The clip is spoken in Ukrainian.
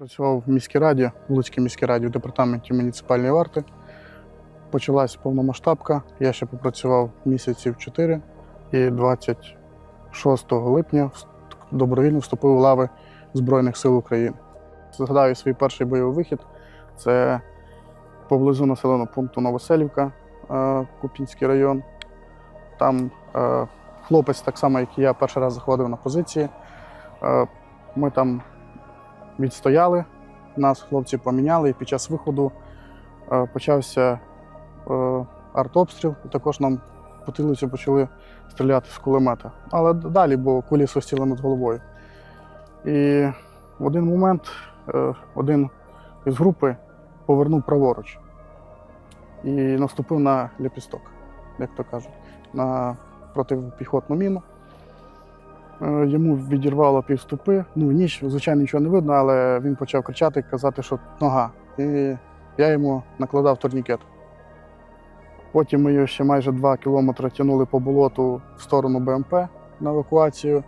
Працював в міській раді, в Луцькій міській раді в департаменті муніципальної варти. Почалась повномасштабка. Я ще попрацював місяців 4 і 26 липня добровільно вступив у лави Збройних сил України. Згадаю свій перший бойовий вихід. Це поблизу населеного пункту Новоселівка, е, Купінський район. Там е, хлопець, так само, як і я, перший раз заходив на позиції. Е, Ми там відстояли, нас хлопці поміняли, і під час виходу е, почався е, артобстріл, і також нам потилицю почали стріляти з кулемета. Але далі, бо кулі свистіли над головою. І в один момент е, один із групи повернув праворуч і наступив на ліпісток, як то кажуть, на протипіхотну міну. Е, Йому відірвало півступи. Ну, ніч, звичайно, нічого не видно, але він почав кричати, казати, що нога. І я йому накладав турнікет. Потім ми його ще майже два кілометри тягнули по болоту в сторону БМП на евакуацію.